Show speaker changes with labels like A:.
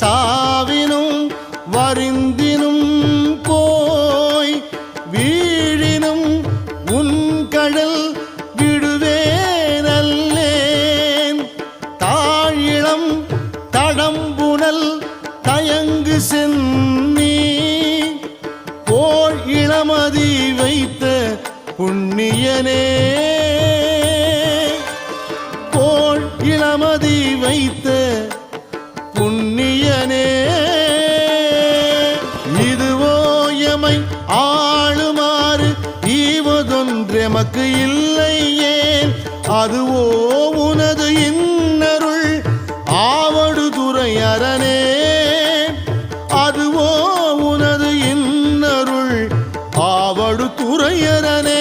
A: சாவினும் வருந்தினும் போய் வீழினும் உன் கடல் விடுவேனல்லேன். தாழிளம் தடம்புணல் தயங்கு சென்னி. போல் இளமதி வைத்த புண்ணியனே. போல் இளமதி வைத்த ஆளுமாறு ஈவதொன்றெமக்கு இல்லை ஏன் அதுவோ உனது இன்னருள் ஆவடு துறை அரணே அதுவோ உனது இன்னருள் ஆவடு துறையரனே.